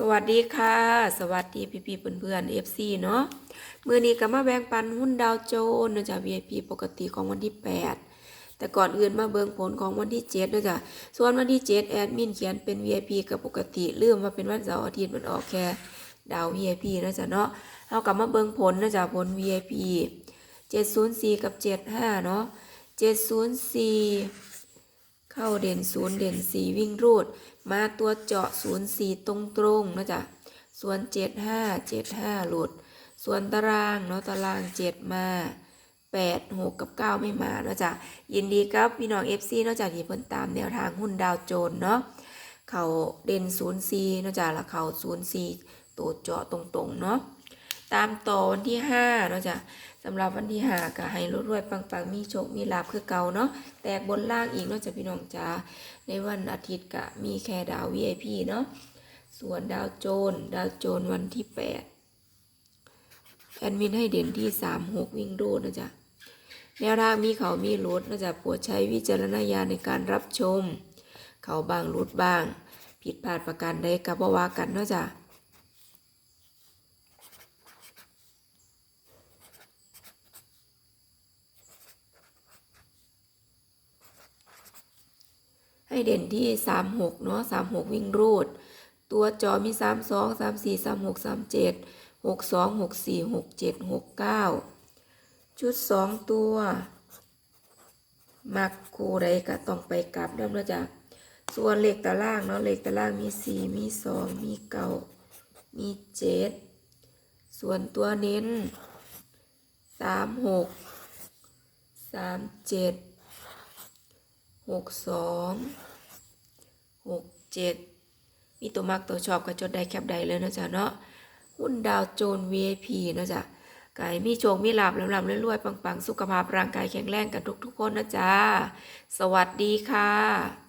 สวัสดีค่ะ สวัสดีพี่พี่ๆเพื่อนๆ FC เนาะมื่อนี้ก็มาแบ่งปันหุ้นดาวโจนส์นะจ๊ะ VIP ปกติของวันที่ 8 แต่ก่อนอื่นมาเบิ่งผลของวันที่7นะจ๊ะส่วนวันที่ 7 แอดมินเขียนเป็น VIP กับปกติลืมว่าเป็นวันเสาร์อาทิตย์มันออกแค่ดาว VIP นะจ๊ะเนาะเรากลับมาเบิ่งผลนะจ๊ะผล VIP 704 กับ 75 เนาะ704 เข้าเด่นศูนย์เด่นสีวิ่งรูด มาตัวเจาะศูนย์สีตรงตรงนะจ๊ะส่วนเจ็ดห้าเจ็ดห้าหลุด ส่วนตารางเนาะตารางเจ็ดมาแปดหกกับเก้าไม่มาเนาะจ๊ะยินดีครับพี่น้องเอฟซีเนาะจ๊ะที่เพิ่นตามแนวทางหุ้นดาวโจนส์เนาะเขาเด่นศูนย์สีเนาะจ๊ะแล้วเขาศูนย์สีตัวเจาะตรงๆเนาะ ตามต่อวันที่ห้าเนาะจ๊ะสำหรับวันที่หาก็ให้รวยๆปังๆ มีโชค มีลาภคือเก่าเนาะ แตกบนล่างอีกเนาะจะพี่น้องจ๋าในวันอาทิตย์ก็มีแค่ดาว VIP เนาะ ส่วนดาวโจนดาวโจนวันที่ 8 แอดมินให้เด่นที่ 3 6 วิ่งรูดนะจ๊ะ แนวทางมีเขามีรุดนะจ๊ะโปรดใช้วิจารณญาณในการรับชม เขาบางรุดบาง ผิดพลาดประการใดก็บ่ว่ากันเนาะจ๊ะ ให้เด่นที่สามหกเนาะสามหกวิ่งรูด ตัวจอมีสามสองสามสี่สามหกสามเจ็ดหกสองหกสี่หกเจ็ดหกเก้าชุดสองตัว มักคู่ใดก็ต้องไปกลับเริ่มแล้วจ้ะส่วนเลขตารางเนาะเลขตารางมีสี่มีสองมีเก้ามีเจ็ดส่วนตัวเน้นสามหกสามเจ็ด หกสองหกเจ็ดมีตัวมักตัวชอบก็จดได้แคบได้เลยนะจ๊ะเนาะหุ้นดาวโจน VIP นะจ๊ะกายมีโชคมีลาบลำลำรวยๆปังๆ สุขภาพร่างกายแข็งแรงกันทุกๆคนนะจ๊ะ สวัสดีค่ะ